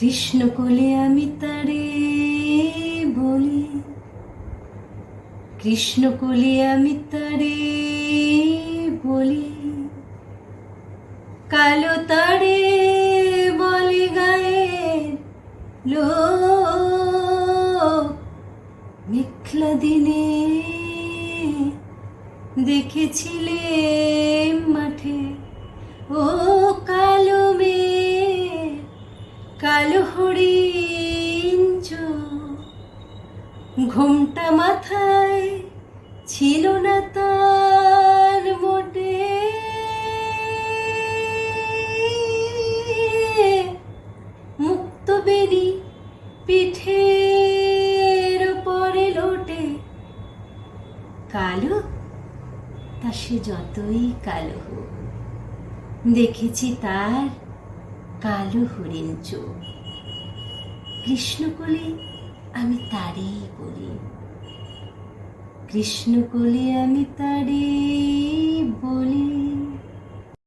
কৃষ্ণ কোলে আমি তারে বলি। কৃষ্ণ কোলে আমি তারে বলি। কালো তারে বলে গায়ের লোক। মেঘলা দিনে দেখেছিলে কালো হরিণ। ঘোমটা মাথায় ছিল না তার মোটে। মুক্ত বেরি পিঠের পরে লোটে। কালো? তা সে যতই কালো হোক। দেখেছি তার কালো হরিণ চোখ কৃষ্ণকলি আমি তারেই বলি কৃষ্ণকলি আমি তারেই বলি